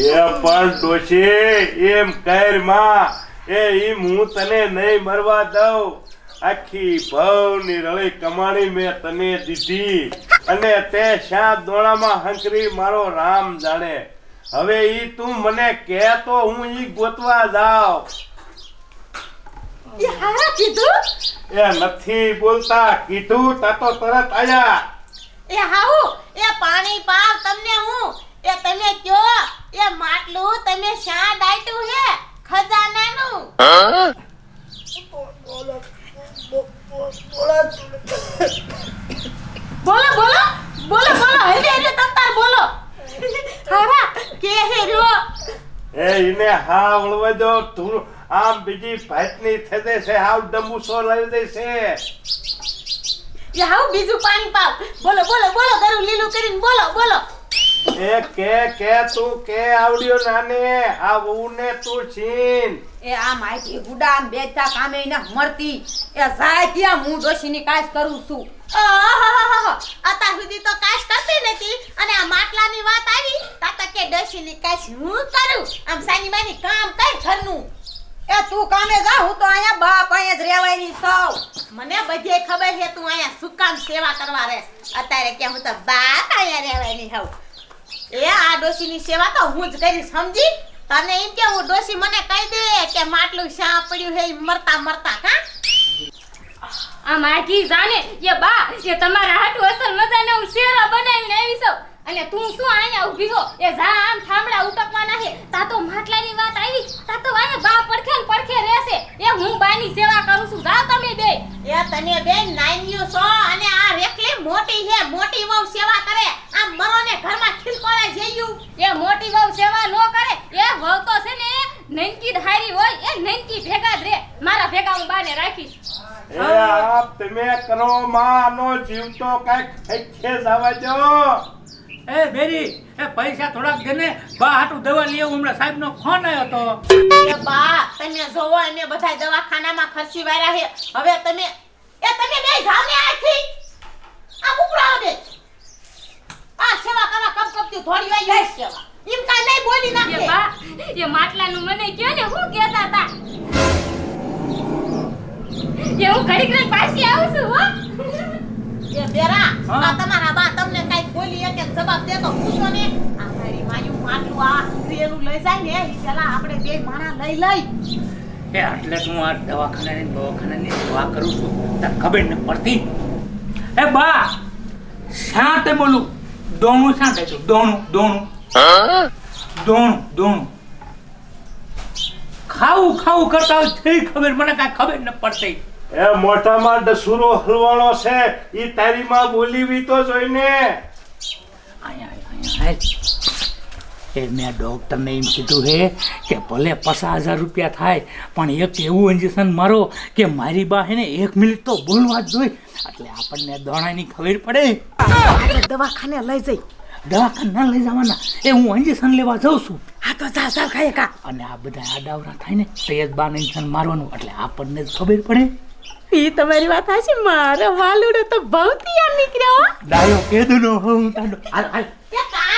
એ પણ ડોશી એમ કહેરમાં. એ ઈમ હું તને નહીં મરવા દઉં. આખી ભવની રળી કમાણી મેં તને દીધી. અને તે શા દોણામાં હંકરી મારો રામ જાણે. હવે ઈ તું મને કહે તો હું ઈ ગોતવા જાઉં. કીધું? એ નથી બોલતા. કીધું તા તો તરત આયા. એ હાઉ? એ પાણી પાવ તમને હું. એ તમે કયો? એ માટલું તમે શા ડાયટું હે? ખજાનાનું? બોલો બોલો બોલો બોલો હલે હલે તમ તાર બોલો. હારા કે હે રહ્યો એ ઈને હા વળવા દો તું આમ બીજી ભાતની થદે છે હાવ ડમુસો લઈ છે. એ હાઉ બીજું પાણી પાવ. બોલો બોલો બોલો ગરું લીલું કરીને બોલો બોલો. એ કે કે તું કે, આવડ્યો નાને, આ વહુને તું છીન. એ આ માઈકી ગુડામ બેઠા કામે ન મરતી એ જાય ત્યાં હું ડોશીની કાશ કરું છું. અત્યાર સુધી તો કાશ કરતી નથી અને આ માટલાની વાત આવી તાતા કે ડસીની કાશ હું કરું? આમ સાની માની કામ કઈ ઘરનું. એ તું કામે જા, હું તો અહીંયા બાપ અહીંયા જ રહેવાની સૌ મને બધે ખબર છે તું અહીંયા શું કામ સેવા કરવા રહે. અત્યારે કે હું તો બાપ અહીંયા રહેવાની હોઉં. એ આ ડોશીની સેવા તો હું જ કરીશ સમજી? તને એમ કે હું ડોશી મને કહી દે કે માટલું શા પડ્યું હે મરતા મરતા હા? આ માગી જાને એ બા એ તમારા હાટુ અસલ મજાને હું શેરા બનાવીને આવી છું. અને તું શું અહીંયા ઊભી છો? એ જા આમ થાંભળા ઉટકવાના છે. તા તો માટલાની વાત આવી તા તો વાય બા પડખે ને પડખે રહેશે. એ હું બાની સેવા કરું છું. જા તમે બે. એ તને બેન નાન્યું છો અને આ રેકલી મોટી છે મોટી વહુ સેવા કરે. આમ મરો ને ઘરમાં એ મોટી વહુ સેવા નો કરે એ વહુ તો છે ને નંકી ધારી હોય એ નંકી ભેગા જ રે. મારા ભેગા હું બાને રાખીશ. એ આપ તમે કરો માનો જીવ તો કાંઈક ખૈખે જવા દો. એ બેરી એ પૈસા થોડાક દે ને બા હાટું દવા લઈ આવું હમણાં સાહેબનો ફોન આવ્યો તો. એ બા તમે જોવો અમે બધા દવાખાનામાં ખર્ચી વાળા છે. હવે તમે એ તમે બે જામે ને આથી. આ ઉપડાવો દે આ સેવા કરવા કપ કપતી થોડી વાઈ જાય સેવા. એમ કાઈ નહીં બોલી એ નાખે. બા એ માટલાનું મને કયો ને હું કહેતા હતા. એ હું ઘડીક ને પાછી આવું છું હો. એ બેરા હા. આ તમારા બા તમને કઈ બોલી એક જવાબ દે તો પૂછો ને. આ મારી માયું માટલું આ રેલું લઈ જાય ને ઈ પેલા આપણે બે માણા લઈ લઈ. એ એટલે હું આ દવાખાનાની ને દવાખાનાની સેવા કરું છું. તને ખબર ન પડતી? એ બા શા તે બોલું. દોણું શા કહે તું દોણું દોણું. દોણું દોણું. ખાવું ખાવું કરતા હોય થઈ ખબર મને કાંઈ ખબર ન પડતી. એ મોટામાં ડસુરો હલવાણો છે ઈ તારી માં બોલીવી તો જોઈને. આયા આયા અહીંયા એ મેં ડૉક્ટરને એમ કીધું હે કે ભલે પચાસ હજાર રૂપિયા થાય પણ એક એવું ઇન્જેક્શન મારો કે મારી બાહેને ને એક મિનિટ તો બોલવા જ જોઈએ એટલે આપણને દોણાની ખબર પડે. દવાખાને લઈ જઈ. દવાખાને ના લઈ જવાના. એ હું ઇન્જેક્શન લેવા જાઉં છું. હા તો જા જા ખાય કા. અને આ બધા આડાવરા થાય ને તો એ જ બાને ઇન્જેક્શન મારવાનું. એટલે આપણને જ ખબર પડે. ઈ તમારી વાત છે મારો વાલુડો તો ભવતિયા નીકળ્યો ડાયો કેદુનો હું તાડો હાલ હાલ.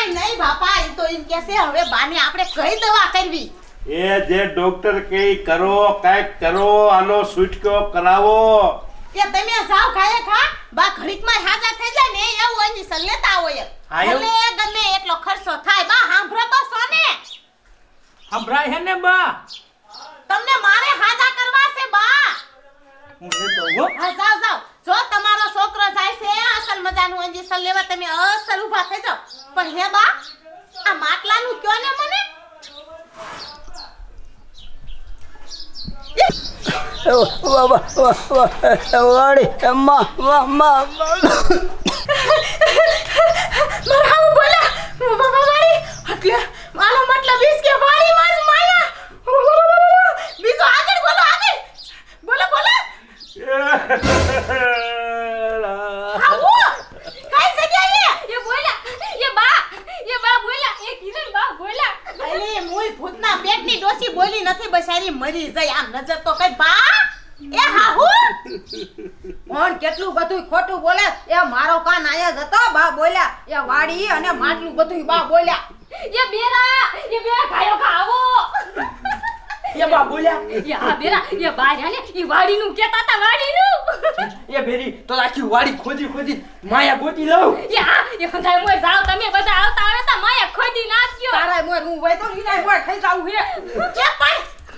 કાઈ નહીં બાપા એ તો એમ કહેશે હવે બાને આપણે કઈ દવા કરવી? એ જે ડોક્ટર કે કરો કાંઈક કરો આનો સુટકો કરાવો. કે તમે સાવ ખાય ખા બા ઘડીકમાં હાજા થઈ જાય ને એવું ઇન્જેક્શન સલ્લેતા હોય. એટલે? ગમે એટલો ખર્ચો થાય. બા હાંભરો તો સોને. સંભળાય હે ને બા? તમને મારે હાજા કરવા છે બા. હું તો હો. જાવ જાવ જો તમારો છે અસલ મજાનું ઇન્જેક્શન લેવા તમે અસલ ઊભા થઈ જાવ પણ હે બા, આ માટલાનું કયો ને મને? વાડી માં માં માં મારા બોલા વાળી? એટલે મારો મતલબ કે વાળી માં જ માયા બીજો આગળ બોલો આગળ બોલો બોલો આવો કઈ જગ્યાએ એ બોલ્યા એ બા એ બા બોલ્યા એ કિરણ બા બોલ્યા અરે મુઈ ભૂતના પેટની ડોસી બોલી નથી બસારી મરી જાય આમ નજર તો કઈ બા એ હાહુ કોણ કેટલું બધું ખોટું બોલે એ મારો કાન આયા જ હતો બા બોલ્યા એ વાડી અને માટલું બધું બા બોલ્યા. એ બેરા એ બેરા ખાયો ખાવો એ બા બોલ્યા. એ હા બેરા એ બાર ને એ વાડીનું કેતા તા વાડીનું. એ બેરી તો આખી વાડી ખોદી ખોદી માયા ગોતી લઉં. એ હા એ ખંધાય મોય જાવ તમે બધા આવતા આવે તા માયા ખોદી નાખ્યો. તારા મોર હું હોય તો ઈના મોય ખાઈ જાવ હે. કે એ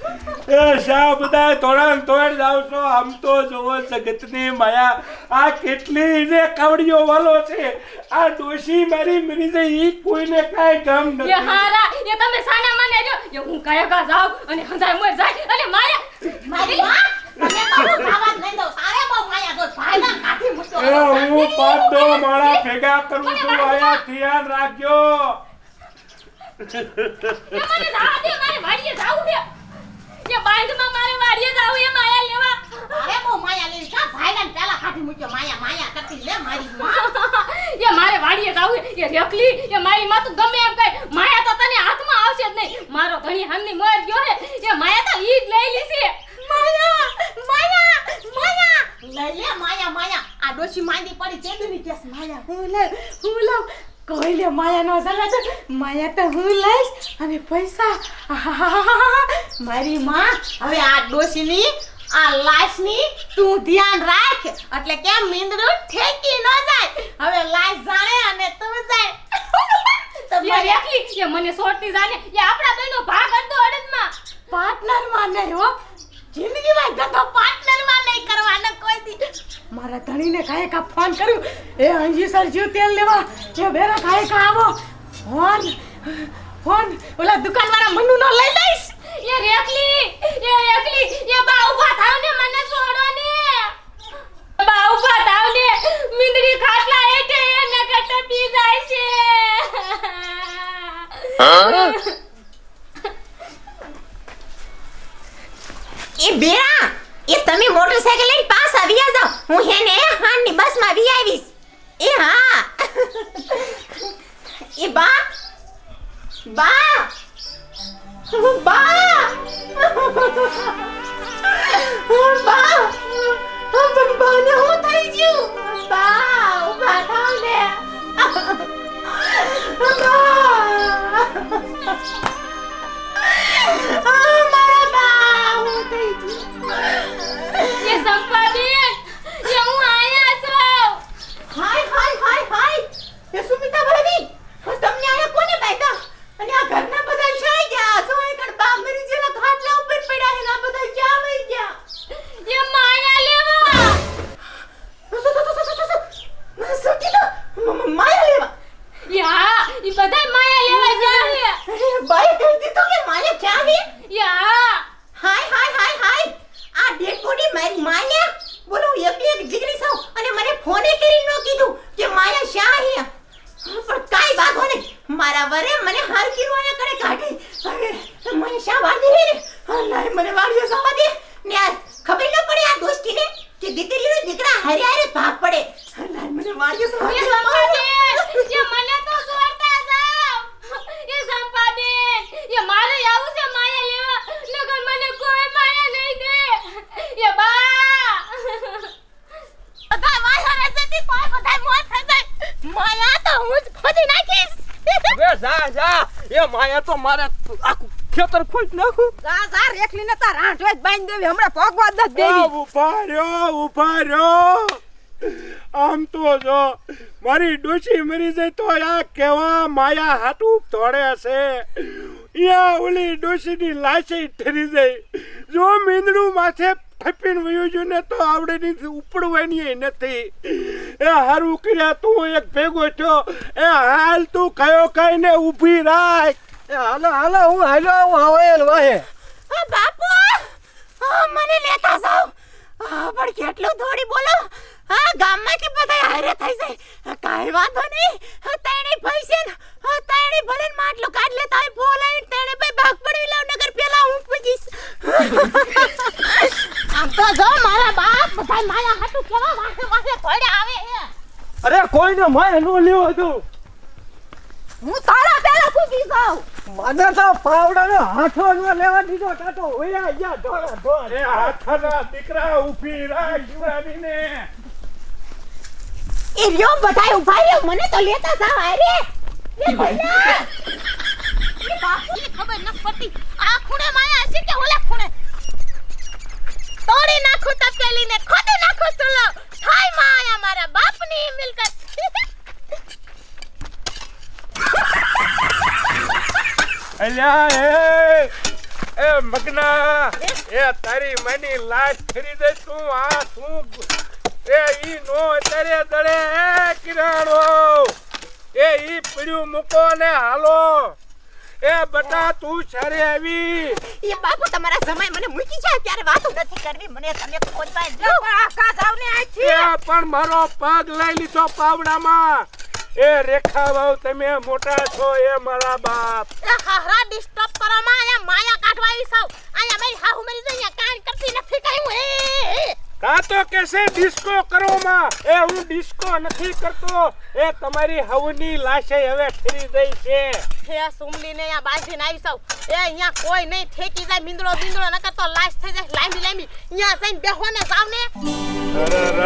શા બધા તોડાણ તોડ જાવ છો આમ તો જોવો જગતની માયા. આ કેટલી ને કાવડીઓ વાલો છે. આ દોષી મારી મરી જાય ઈ કોઈને કાંઈ ગમ એ હારા એ તમે સાના મને જો એ હું કાયા કા જાવ અને હંધાય મર જાય? અને માયા મારી માં તો ખાવા જ દઉં તારે બહુ માયા જો ભાઈના કાઠી મૂક્યો હું પાંચ દો માળા ભેગા કરું છું આયા ધ્યાન રાખજો. એ મને જાવા દે મારે વાડીએ જાવું એ બાંધમાં મારે વાડીએ જાવું એ માયા લેવા. માયા લે કા ભાઈના પેલા કાઠી મૂક્યો? માયા માયા કરતી લે મારી માં. એ મારે વાડીએ જાવું. એ રેકલી એ મારી માં તું ગમે એમ કહે માયા તો તને હાથમાં આવશે જ નહીં. મારો ઘણી હમની મોર ગયો હે. એ માયા તો ઈ જ લઈ લીધી માયા માયા માયા. લઈ લે માયા માયા. આ ડોશી માંદી પડી ચેદુની કેસ માયા. હું લે હું લઉં કોઈ લે માયા નો સલા તો માયા તો હું લઈશ અને પૈસા. મારી માં હવે આ ડોશીની આ લાશની તું ધ્યાન રાખ. એટલે કેમ મીંદડું ઠેકી ન જાય. હવે લાશ જાણે અને તું જાય. તો એ માયા મને સોટતી જાણે. એ આપણા બેનો ભાગ હતો અડદમાં. પાર્ટનરમાં નહીં હો. જિંદગીમાં ગધો પાર્ટનરમાં નહીં કરવાનો કોઈ દી ધણીને કાંઈ કા ફોન કર્યું. એ અંજી સર જીવ તેલ લેવા. એ બેરા કાંઈ કા આવો. ફોન. ફોન. ઓલા દુકાનવાળા મનુ નો લઈ લઈશ. એ રેકલી. એ રેકલી. એ બા ઊભા થાવ ને મને છોડો ને બા ઊભા થાવ ને. મીંદડી ખાટલા એટે એને કટે પી જાય છે. એ બેરા એ તમે મોટરસાઇકલ લઈને બા બા ફોને કરી ન કીધું કે માયા શા હા, પણ કાઈ વાંધો નહીં. મારા વરે મને હાર કીરો આયા કરે કાઢે મને શા વાડી રે લાય મને વાળ્યો સવા દે. ને આ ખબર ન પડે આ દોસ્તીને કે દીકરીનો દીકરા હારે હારે ભાગ પડે. હા, મને વાળ્યો સવા દે. જે મને તો છોડતા જાવ એ સંપાબેન એ મારે આવું છે માયા લેવા. નકર મને કોઈ માયા નહીં દે. એ બા બધા માયા રહેશે તે કોઈ બધા મોત થઈ જાય માયા તો હું જ ખોદી નાખીશ. હવે જા જા. એ માયા તો મારે આખું ખેતર ખોઈ નાખું. જા જા રેખલીને તાર રાંઠ જ બાંધી દેવી. હમણાં જ નથી દેવી. ઊભા રહ્યો રહ્યો. આમ તો જો મારી ડોશી મરી જાય તો આ કેવા માયા હાટું તોડે છે. યા ઓલી ડોશીની લાશી ઠરી જાય. જો મીંદડું માથે ફપીને વયું છું ને તો આવડે ની ઉપડવાની નથી. એ હારું કર્યા, તું એક ભેગો છો એ હાલ તું કયો કઈ ને ઊભી રાખ. એ હાલો હાલો, હું હાલો, હું હવે વાહે. બાપુ મને લેતા જાવ પણ કેટલું થોડી બોલો. આ ગામમાંથી બધા હારે થઈ જાય કાઈ કાંઈ વાંધો નહીં. તેણે પૈસે ને આ તેણે ભલે ને માટલો કાઢ લેતા હોય બોલાવી તેણે ભાઈ ભાગ પડી લાવ નગર પેલા હું પૂછીશ આમ તો જો મારા બાપ બધા માયા હાટુ કેવા વાસે વાસે થોડે આવે હે. અરે કોઈને મારે નો લેવો તો હું તારા પેલા પૂછી જાઉં. મને તો પાવડાનો હાથો નો લેવા દીધો કાતો ઓયા ગયા ઢોળા ઢોળ. એ હાથના દીકરા ઊભી રાખ શિવરાણીને એ રહ્યો બધા ઊભા રહ્યો. મને તો લેતા જાવ અરે. એ ભૈયા એ બાપુની ખબર ન પડતી. આ ખૂણે માયા હશે કે ઓલા ખૂણે? તોડી નાખું તપેલી ને ખોદી નાખું સુલો. હાય માયા મારા બાપની મિલકત. અલ્યા એ એ મગના એ તારી મની લાશ ખરીદે તું આ શું એ ઈ નો અત્યારે દળે એ કિરાણો. એ ઈ પીડ્યું મૂકો ને હાલો. એ બટા તું છરે આવી. એ બાપુ તમારા સમય મને મૂકી જાય ત્યારે વાતો નથી કરવી. મને તમે ખોદવા જો આખા જાવ ને એ પણ મારો પગ લઈ લીધો પાવડામાં. એ રેખા ભાવ તમે મોટા છો એ મારા બાપ. એ હારા ડિસ્ટર્બ કરો માં એ માયા કાઢવા આવી સૌ અહીંયા મારી હાહુ મરી જાય અહીંયા કાંઈ કરતી નથી કાંઈ હું. એ. કાં તો કેસે ડિસ્કો કરો માં. એ હું ડિસ્કો નથી કરતો. એ તમારી હવની લાશે હવે ફરી દઈ છે. હે સુમલી ને અહીંયા બાંધીને આવી સૌ એ અહીંયા કોઈ નહીં. ઠેકી જાય મીંદડો બીંદડો ન કરતો લાશ થઈ જાય. લાંબી લાંબી. અહીંયા જઈને બેહો ને. જાવ ને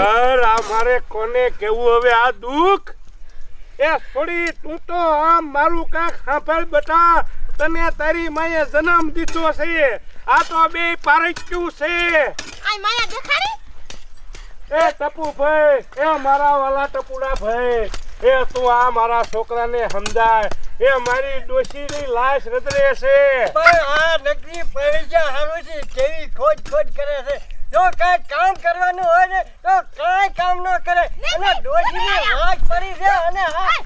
અરર આ મારે કોને કેવું હવે? આ દુઃખ? એ છોડી તું તો આમ મારું કાંક સાંભળ બેટા. તને તારી માએ જન્મ દીધો છે. આ તો બે પારક્યું છે. આ માયા દેખાડી. એ ટપુ ભાઈ એ મારા વાલા ટપુડા ભાઈ એ તું આ મારા છોકરાને સમજાય. એ મારી ડોશીની લાશ રદરે છે. પણ આ નકરી પૈસા છે કેવી ખોજ ખોજ કરે છે. જો કાંઈ કામ કરવાનું હોય ને તો કાંઈ કામ ન કરે. અને ડોશીની લાશ પડી છે અને હા.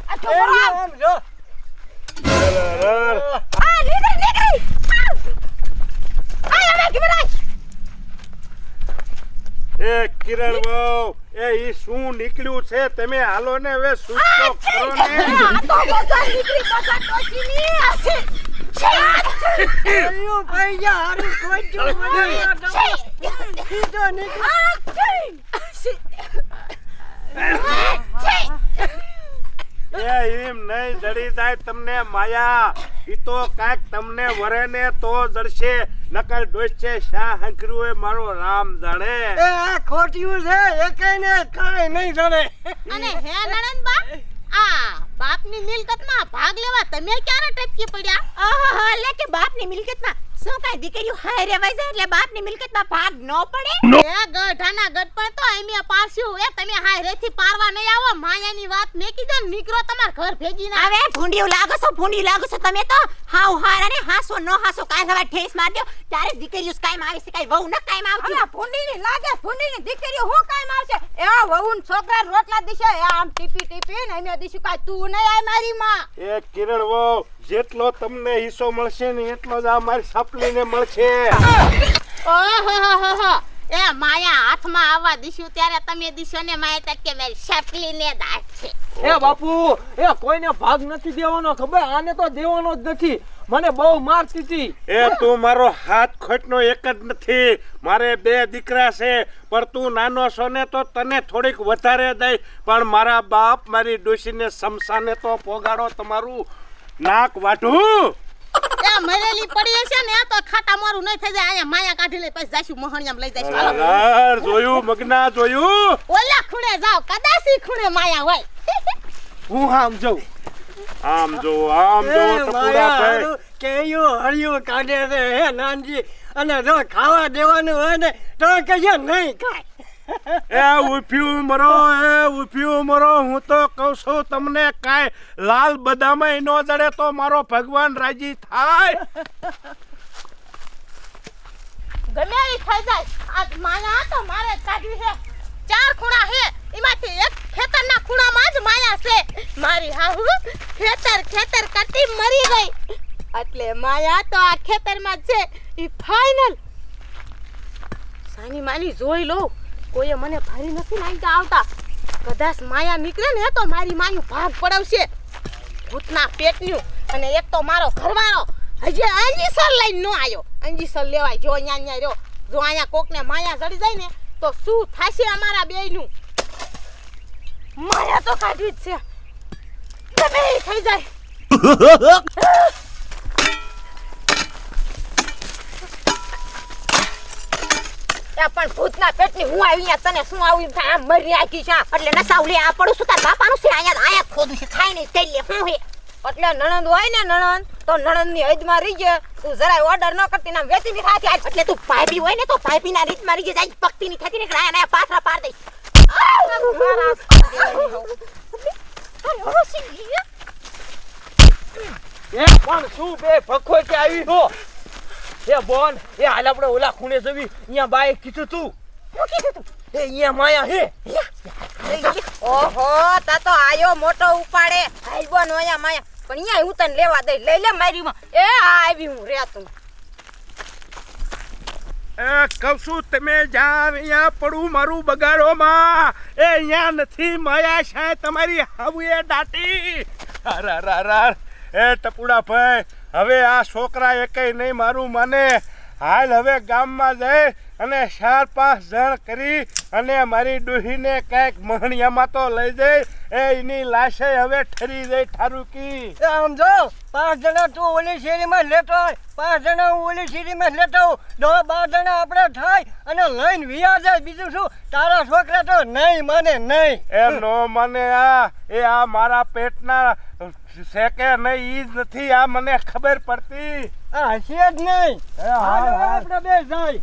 આમ જો અરર. આ નીકળી નીકળી આય હવે ગિવરાજ એ કિરણ બહુ એ ઈ શું નીકળ્યું છે? તમે હાલો ને હવે સૂચો કરો ને. આ તો બધા નીકળી બધા ટોચીની હશે કયું પૈસા હારું કોઈ જો સીધો નીકળી એ એમ નહીં જડી જાય તમને માયા. ઈ તો કાંઈક તમને વરે ને તો જડશે નકર ડોસે શા હંકરું એ મારો રામ જાણે? એ આ ખોટ્યું છે એકેય ને કાઈ નહીં જાણે. અને હે નણંદબા આ બાપની મિલકતમાં ભાગ લેવા તમે ક્યારે ટપકી પડ્યા? આહા લે કે બાપની મિલકતમાં શું કાઈ દીકરીઓ હાય રેવાય જાય એટલે બાપની મિલકતમાં ભાગ ન પડે. એ ગઢાના ગઢપણ તો એમિયા પારસ્યું એ તમે હાય રેથી પારવા નહીં આવો. માયાની વાત મે કીધો ને નીકળો તમાર ઘર ભેગી ના. હવે ભૂંડિયું લાગો છો ભૂંડિયું લાગો છો તમે તો. હાવ હાર અને હાસો નો હાસો કાઈ હવે ઠેસ માર દો ત્યારે દીકરીઓ કાયમ આવી છે કાઈ વહુ ન કાઈ આવતી. અલા ભૂંડીની લાગે ભૂંડીની દીકરીઓ હું કાયમ આવશે? એ વહુ વહુન છોકરા રોટલા દિશે આમ ટીપી ટીપી ને અમે દિશું કાઈ તું નહીં આય મારી માં. એ કિરણ વહુ જેટલો તમને હિસ્સો મળશે ને એટલો જ આ મારી સાપલીને મળશે. ઓહો એ માયા હાથમાં આવવા દીશું ત્યારે તમે દીશો ને માયા તક કે મારી સાપલીને દાટ છે એ બાપુ એ કોઈને ભાગ નથી દેવાનો ખબર? આને તો દેવાનો જ નથી. મને બહુ મારતી હતી એ તું મારો હાથ ખોટનો એક જ નથી. મારે બે દીકરા છે પણ તું નાનો છો ને તો તને થોડીક વધારે દઈ. પણ મારા બાપ મારી ડોશીને સમસાને તો પોગાડો તમારું. નાક વાટું. એ મરેલી પડી હશે ને તો ખાટા મારું નહીં થઈ જાય. અહીંયા માયા કાઢી લઈ પછી જાશું મહણિયામ લઈ જઈશું હાલો. જોયું મગના જોયું? ઓલા ખૂણે જાવ કદાચ ઈ ખૂણે માયા હોય. હું આમ જઉં. આમ જો આમ જો એ ટપુડા માયા ભાઈ. કેયું હળિયું કાઢે છે હે નાનજી? અને જો ખાવા દેવાનું હોય ને તો કહીએ નહીં કાંઈ એ ઉફ્યું મરો, એ ઉફ્યું મરો, હું તો કહું છું તમને કાંઈ. લાલ બદામય ન જડે તો મારો ભગવાન રાજી થાય. ગમે એ થઈ જાય. આ માયા તો મારે કાઢવી છે. ચાર ખૂણા છે. એમાંથી એક ખેતરના ખૂણામાં જ માયા છે. મારી હાહુ ખેતર ખેતર કરતી મરી ગઈ. એટલે માયા તો આ ખેતરમાં છે. ઈ ફાઇનલ સાની માની જોઈ લો કોઈએ મને ભારી નથી નાખતા આવતા. કદાચ માયા નીકળે ને તો મારી માયું ભાગ પડાવશે. ભૂતના પેટનું અને એક તો મારો ઘરવાળો. હજી અંજીસર લઈને ન આવ્યો. અંજીસર લેવાય જો અહીંયા અહીંયા રહ્યો. જો અહીંયા કોકને માયા જડી જાય ને તો શું થશે અમારા બેયનું? માયા તો કાઢવી જ છે. થઈ જાય. એ પણ ભૂતના પેટની હું આવી અહીંયા તને શું આવી આમ મરી આખી છે એટલે નસાવલી આ પડું છું, તાર બાપાનું છે, અહીંયા આયા ખોદું છે, ખાઈ નહીં, તેલ હું હે એટલે નણંદ હોય ને નણંદ, તો નણંદની હદમાં રહી જાય તું જરાય ઓર્ડર ન કરતી ના વેચી ની ખાતી એટલે તું પાઇપી હોય ને, તો પાઇપી ના રીતમાં રહી જાય પકતી ની થતી ને આયા ને પાથરા પાર દઈશ. એ પણ શું બે ભખો કે આવી હો? એ બોન એ હાલ આપણે ઓલા ખૂણે જવી. અહીંયા બાએ કીધું તું. શું કીધું તું? એ અહીંયા માયા હે. ઓહો તા તો આયો મોટો ઉપાડે. હાલ બોન અહીંયા માયા. પણ અહીંયા હું તને લેવા દઈ લઈ લે મારી માં એ આ આવી હું રે તું. એ કહું છું તમે જાવ અહીંયા પડું મારું બગાડોમાં. એ અહીંયા નથી માયા છે તમારી હાવુએ દાટી. અરે અરે અરે એ ટપુડા ભાઈ હવે આ છોકરા એકેય નહીં મારું માને. હાલ હવે ગામમાં જઈ અને ચાર પાંચ જણ કરી અને મારી ડોહીને કંઈક મહણિયામાં તો લઈ જઈ એ એની લાશે હવે ઠરી જઈ ઠારુકી. સમજો આમ જો પાંચ જણા તું ઓલી શેરીમાં લેતો હોય પાંચ જણા હું ઓલી શેરીમાં લેતો હોઉં દસ બાર જણા આપણે થાય અને લઈને વિયા જાય. બીજું શું? તારા છોકરા તો નહીં માને નહીં. એ નો મને આ. એ આ મારા પેટના છે કે નહીં ઈ જ નથી આ મને ખબર પડતી. હશે જ નહીં. આપણે બે જાય.